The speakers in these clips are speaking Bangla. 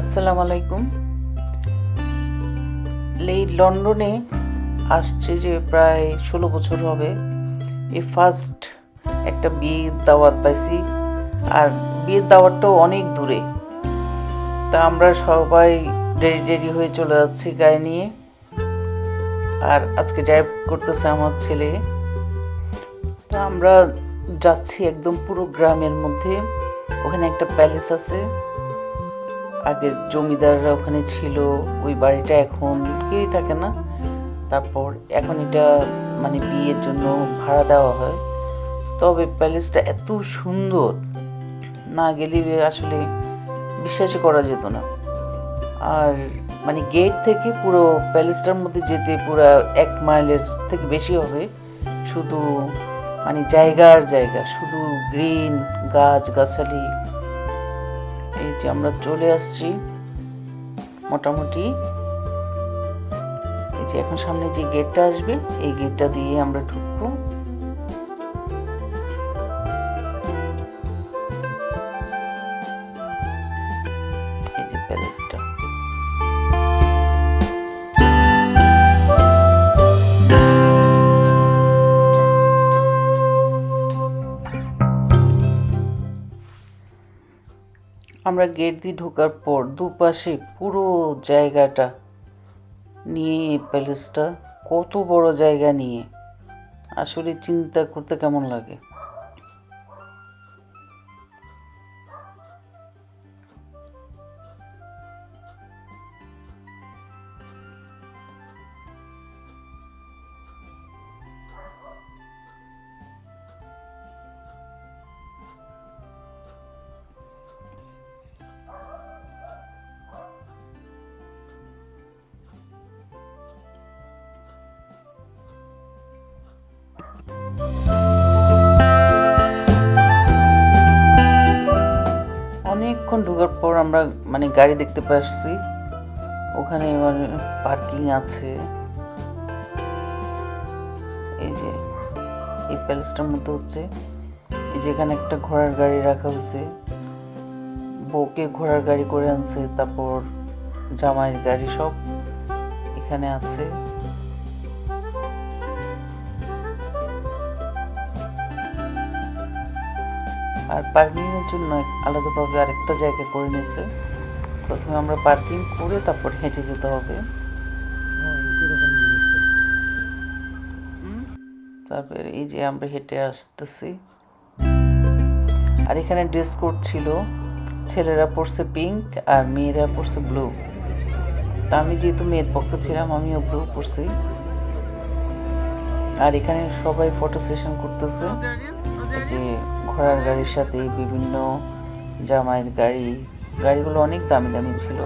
আসসালামু আলাইকুম। এই লন্ডনে আসছে যে প্রায় ষোলো বছর হবে। এই ফার্স্ট একটা বিয়ের দাওয়াত পাইছি। আর বিয়ের দাওয়াতটাও অনেক দূরে। তা আমরা সবাই রেডি রেডি হয়ে চলে যাচ্ছি গাড়ি নিয়ে। আর আজকে ড্রাইভ করতেছে আমার ছেলে। তা আমরা যাচ্ছি একদম পুরো গ্রামের মধ্যে। ওখানে একটা প্যালেস আছে। আগের জমিদাররা ওখানে ছিল, ওই বাড়িটা এখন কেউই থাকে না? তারপর এখন এটা মানে বিয়ের জন্য ভাড়া দেওয়া হয়। তবে প্যালেসটা এত সুন্দর, না গেলে আসলে বিশ্বাসই করা যেত না। আর মানে গেট থেকে পুরো প্যালেসটার মধ্যে যেতে পুরো এক মাইলের থেকে বেশি হবে। শুধু মানে জায়গার জায়গা, শুধু গ্রিন গাছ, গাছালি যে আমরা চলে আসছি। মোটামুটি এই যে এখন সামনে যে গেটটা আসবে, এই গেটটা দিয়ে আমরা ঢুকবো। আমরা গেট দিয়ে ঢোকার পর দুপাশে পুরো জায়গাটা নিয়ে এই প্যালেসটা কত বড় জায়গা নিয়ে। আসলে চিন্তা করতে কেমন লাগে? আমরা মানে গাড়ি দেখতে পাচ্ছি ওখানে এবার পার্কিং আছে। এই যে, এই প্যালেসটার মধ্যে হচ্ছে, এই যে এখানে একটা ঘোড়ার গাড়ি রাখা হয়েছে। বউকে ঘোড়ার গাড়ি করে আনছে, তারপর জামাইয়ের গাড়ি সব এখানে আছে। আর পার্কিংয়ের জন্য আলাদাভাবে আরেকটা জায়গা করে নিয়েছে। প্রথমে আমরা পার্কিং করে তারপর হেঁটে যেতে হবে। তারপরে এই যে আমরা হেঁটে আসতেছি। আর এখানে ড্রেস কোড ছিল, ছেলেরা পরছে পিঙ্ক আর মেয়েরা পরছে ব্লু। তা আমি যেহেতু মেয়ের পক্ষ ছিলাম, আমিও ব্লু পরছি। আর এখানে সবাই ফটো সেশন করতেছে। যে ঘোড়ার গাড়ির সাথে বিভিন্ন জামাইয়ের গাড়ি। গাড়িগুলো অনেক দামি দামি ছিল।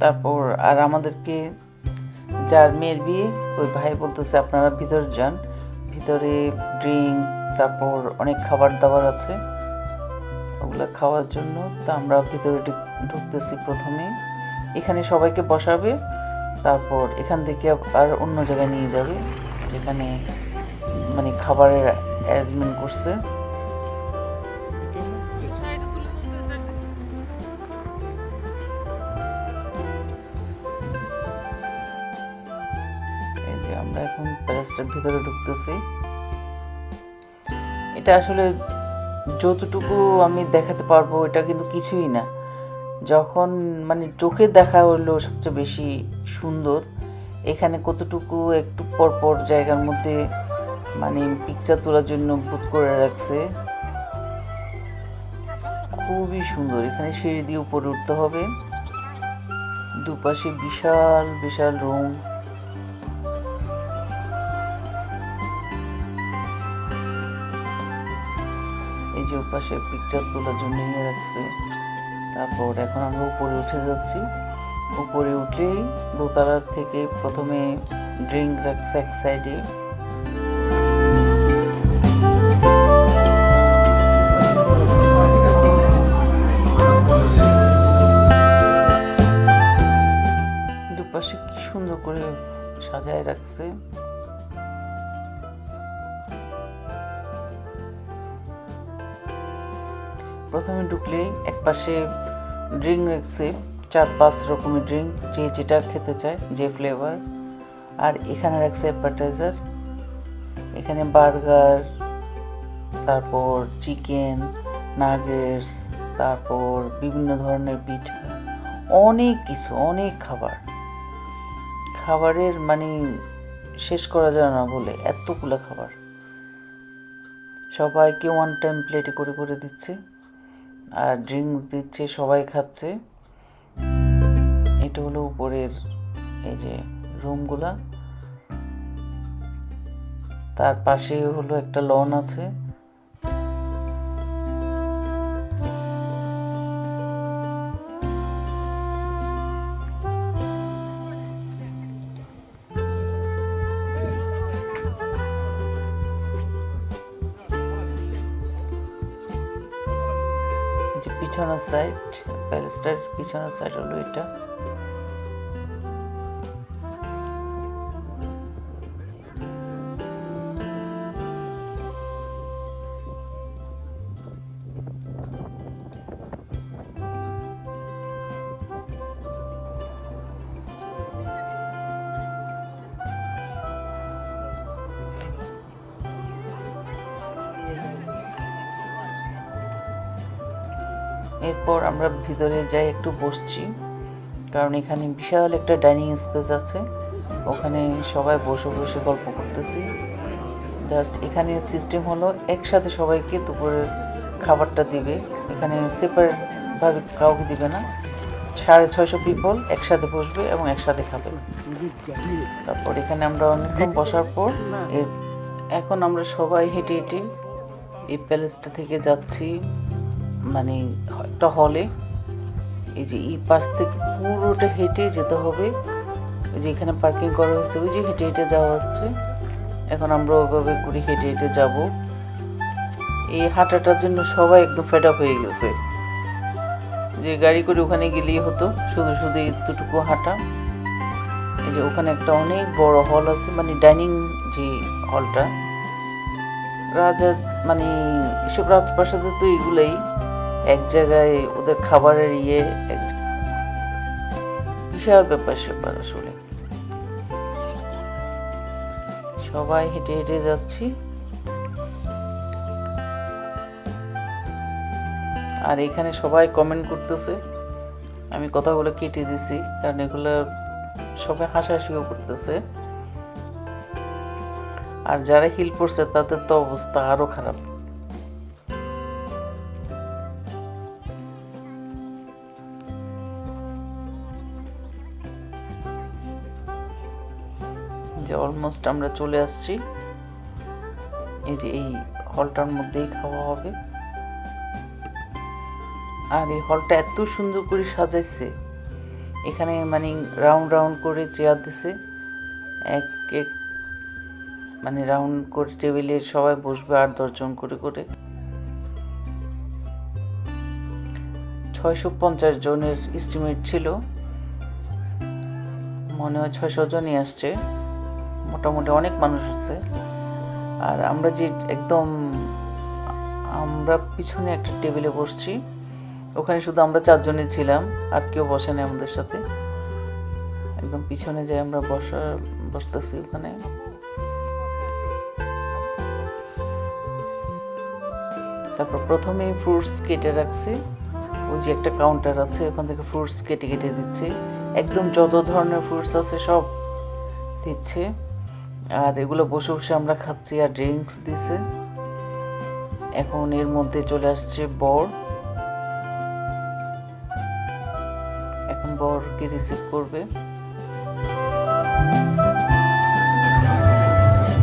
তারপর আর আমাদেরকে যার মেয়ের বিয়ে, ওই ভাই বলতেছে আপনারা ভিতর যান। ভিতরে ড্রিঙ্ক তারপর অনেক খাবার দাবার আছে। ওগুলো খাওয়ার জন্য তা আমরা ভিতরে ঢুক- ঢুকতেছি প্রথমে। এখানে সবাইকে বসাবে, তারপর এখান থেকে আর অন্য জায়গায় নিয়ে যাবে, যেখানে মানে খাবারের অ্যারেঞ্জমেন্ট করছে। প্যালেসটার ভিতরে ঢুকতেছি। এটা আসলে যতটুকু আমি দেখাতে পারব, এটা কিন্তু কিছুই না। যখন মানে চোখে দেখা হলো সবচেয়ে বেশি সুন্দর, এখানে কতটুকু একটু পর পর জায়গার মধ্যে মানে পিকচার তোলার জন্য বুথ করে রাখছে, খুবই সুন্দর। এখানে সিঁড়ি দিয়ে উপরে উঠতে হবে। দুপাশে বিশাল বিশাল রুম। পাশে পিকচার তোলার জন্য নিয়ে রাখছে। তারপর এখন আমরা উপরে উঠে যাচ্ছি। উপরে উঠেই দোতলার থেকে প্রথমে ড্রিঙ্ক রাখছে এক সাইডে দুপাশে কি সুন্দর করে সাজায় রাখছে। প্রথমে ঢুকলেই এক পাশে ড্রিঙ্ক রাখছে চার পাঁচ রকমের ড্রিঙ্ক, যে যেটা খেতে চায়, যে ফ্লেভার আর এখানে রাখছে অ্যাডভার্টাইজার এখানে বার্গার তারপর চিকেন নাগেটস তারপর বিভিন্ন ধরনের পিঠা, অনেক কিছু, অনেক খাবার। খাবারের মানে শেষ করা যায় না বলে এতগুলো খাবার। সবাইকে ওয়ান টাইম প্লেটে করে করে দিচ্ছে। আর ড্রিঙ্কস দিচ্ছে, সবাই খাচ্ছে। এটা হলো উপরের এই যে রুমগুলা তার পাশে হলো একটা লন আছে। সাইড প্যালেসটার পিছনের সাইড হলো এটা। এরপর আমরা ভিতরে যাই একটু বসছি। কারণ এখানে বিশাল একটা ডাইনিং স্পেস আছে। ওখানে সবাই বসে বসে গল্প করতেছি। জাস্ট এখানে সিস্টেম হলো একসাথে সবাইকে দুপুরের খাবারটা দিবে। এখানে সেপারেটভাবে কাউকে দিবে না। সাড়ে ছয়শো পিপল একসাথে বসবে এবং একসাথে খাবে। তারপর এখানে আমরা অনেকক্ষণ বসার পর এখন আমরা সবাই হেঁটে হেঁটে এই প্যালেসটা থেকে যাচ্ছি। মানে একটা হলে এই যে এই পাশ থেকে পুরোটা হেঁটে যেতে হবে। যে এখানে পার্কিং করা হয়েছে, ওই যে হেঁটে হেঁটে যাওয়া হচ্ছে। এখন আমরা ওইভাবে করে হেঁটে হেঁটে যাব। এই হাঁটাটার জন্য সবাই একদম ফেড হয়ে গেছে। যে গাড়ি করে ওখানে গেলেই হতো, শুধু শুধু এতটুকু হাঁটা। এই যে ওখানে একটা অনেক বড় হল আছে মানে ডাইনিং যে হলটা রাজা মানে এসব রাজপ্রাসাদে তো এগুলাই। এক জায়গায় ওদের খাবারের ইয়ে বিশাল ব্যাপার স্যাপার আসলে সবাই হেঁটে হেঁটে যাচ্ছি। আর এখানে সবাই কমেন্ট করতেছে। আমি কথাগুলো কেটে দিছি, কারণ এগুলো সবাই হাসাহাসিও করতেছে। আর যারা হিল পড়ছে তাদের তো অবস্থা আরও খারাপ। যে অলমোস্ট আমরা চলে আসছি। এই যে এই হলটার মধ্যেই খাওয়া হবে। আর এই হলটা এত সুন্দর করে সাজাইছে। এখানে মানে রাউন্ড রাউন্ড করে চেয়ার দিছে। এক এক মানে রাউন্ড করে টেবিলে সবাই বসবে আট দশজন করে করে। ছয়শো পঞ্চাশ জনের এস্টিমেট ছিল। মনে হয় ছয়শো জনই আসছে। মোটামুটি অনেক মানুষ আছে। আর আমরা যে একদম, আমরা পিছনে একটা টেবিলে বসছি। ওখানে শুধু আমরা চারজনই ছিলাম, আর কেউ বসে বসেনি আমাদের সাথে। একদম পিছনে যাই আমরা বসা, বসতেছি ওখানে। তারপর প্রথমেই ফ্রুটস কেটে রাখছি। ওই যে একটা কাউন্টার আছে, ওখান থেকে ফ্রুটস কেটে কেটে দিচ্ছে। একদম যত ধরনের ফ্রুটস আছে সব দিচ্ছে। আর এগুলো বসে বসে আমরা খাচ্ছি আর ড্রিঙ্কস দিছে। এখন এর মধ্যে চলে আসছে বর। এখন বরকে রিসিভ করবে।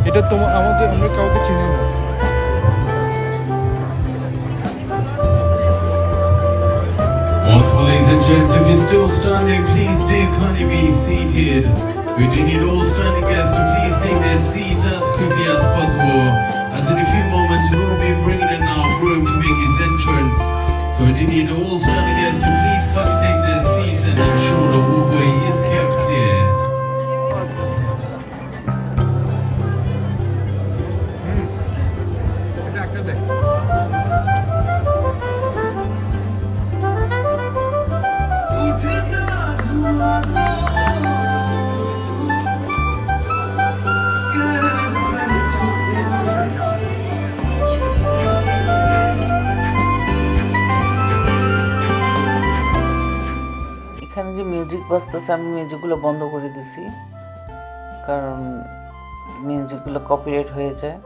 এটা তোমার আমাদের আমরা কাউকে চিনি না। Also, ladies and gents, if you're still standing, please do kindly be seated. We do need all standing guests to please take their seats as quickly as possible. As in a few moments, we will be bringing in our groom to make his entrance. So we do need all standing guests to বাজতেছে, আমি মিউজিকগুলো বন্ধ করে দিছি। কারণ মিউজিকগুলো কপিরাইট হয়ে যায়।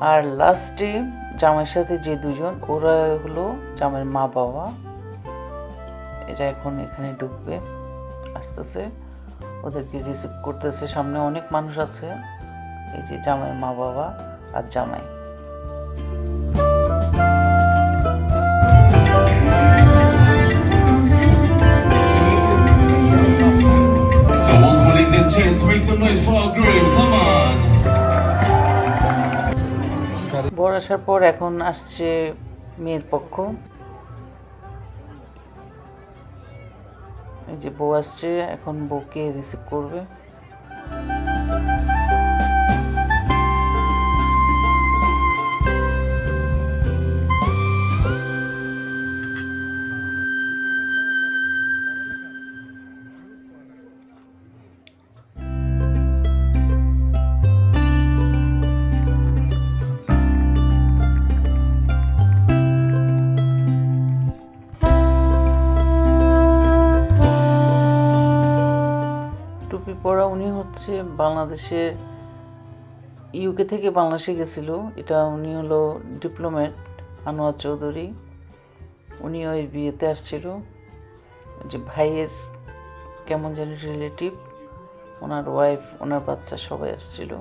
আর লাস্টে জামাইয়ের সাথে যে দুজন, ওরা হলো জামাইয়ের মা বাবা। এটা এখন এখানে ঢুকবে, আসতেছে। ওদেরকে রিসিভ করতেছে। সামনে অনেক মানুষ আছে, এই যে জামাইয়ের মা বাবা আর জামাই। Gents, make some noise for our groom. Come on. বর আসার পর এখন আসছে মেয়ের পক্ষ এই যে বউ আসছে এখন বউকে রিসিভ করবে পরা উনি হচ্ছে বাংলাদেশে ইউকে থেকে বাংলাদেশে গেছিল। এটা উনি হলো ডিপ্লোমেট আনোয়ার চৌধুরী। উনি ওই বিয়েতে আসছিল। যে ভাইয়ের কেমন জানি রিলেটিভ ওনার ওয়াইফ ওনার বাচ্চা সবাই আসছিল।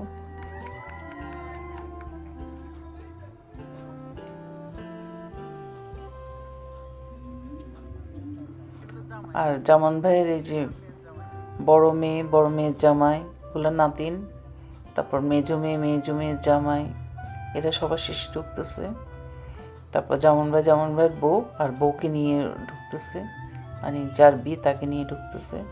আর জামান ভাইয়ের এই যে বড় মেয়ে, বড় মেয়ের জামাই ওগুলো নাতিন। তারপর মেজো মেয়ে, মেজো মেয়ের জামাই। এরা সবার শেষে ঢুকতেছে। তারপর যেমন ভাই যেমন ভাইয়ের বউ আর বউকে নিয়ে ঢুকতেছে। মানে যার বিয়ে তাকে নিয়ে ঢুকতেছে।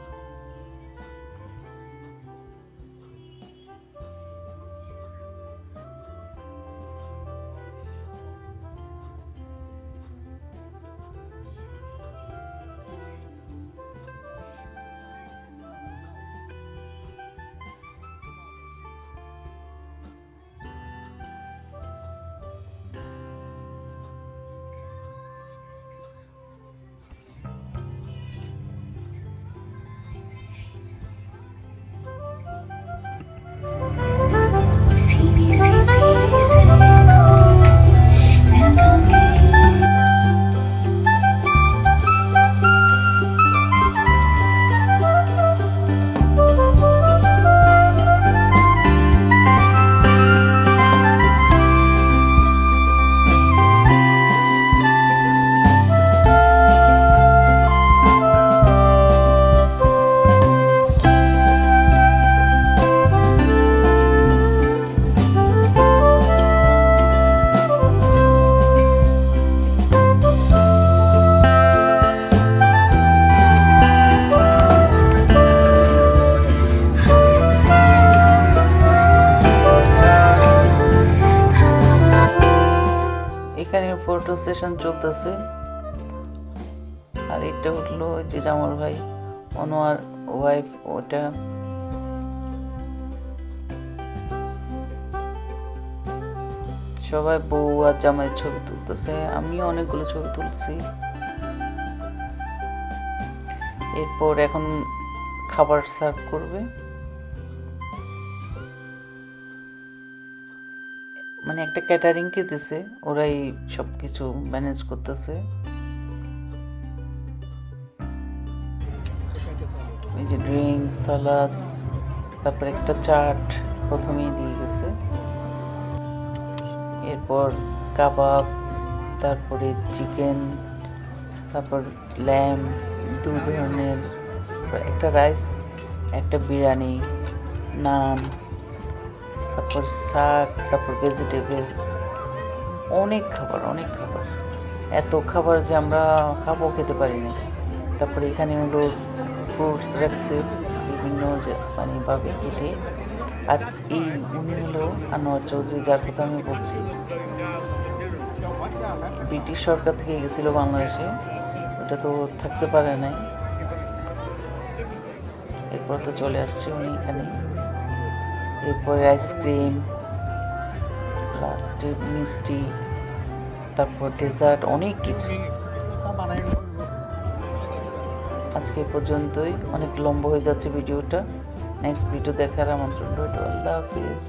চলতেছে আর এটা উঠল যে জামার ভাই, অনোয়ার ওয়াইফ ওটা। সবাই বউ আর জামাইয়ের ছবি তুলতেছে, আমিও অনেকগুলো ছবি তুলছি। এরপর এখন খাবার সার্ভ করবে। মানে একটা ক্যাটারিংকে দিছে, ওরাই সব কিছু ম্যানেজ করতেছে। এই যে ড্রিঙ্ক সালাদ তারপর একটা চাট প্রথমেই দিয়ে গেছে। এরপর কাবাব, তারপরে চিকেন তারপর ল্যাম দু ধরনের। একটা রাইস একটা বিরিয়ানি, নান তারপর শাক, তারপর ভেজিটেবল অনেক খাবার অনেক খাবার। এত খাবার যে আমরা খাব, খেতে পারি না। তারপরে এখানে হলো ফ্রুটস রাখছে, বিভিন্ন মানে ভাবে কেটে। আর এই উনি হলো আনোয়ার চৌধুরী, যার কথা আমি বলছি। ব্রিটিশ সরকার থেকে গেছিল বাংলাদেশে। ওটা তো থাকতে পারে নাই। এরপর তো চলে আসছে উনি এখানে। এরপরে আইসক্রিম লাস্টে মিষ্টি, তারপর ডেজার্ট অনেক কিছু। আজকে পর্যন্তই। অনেক লম্বা হয়ে যাচ্ছে ভিডিওটা। নেক্সট ভিডিও দেখার আমন্ত্রণ রইল। আল্লাহ হাফিজ।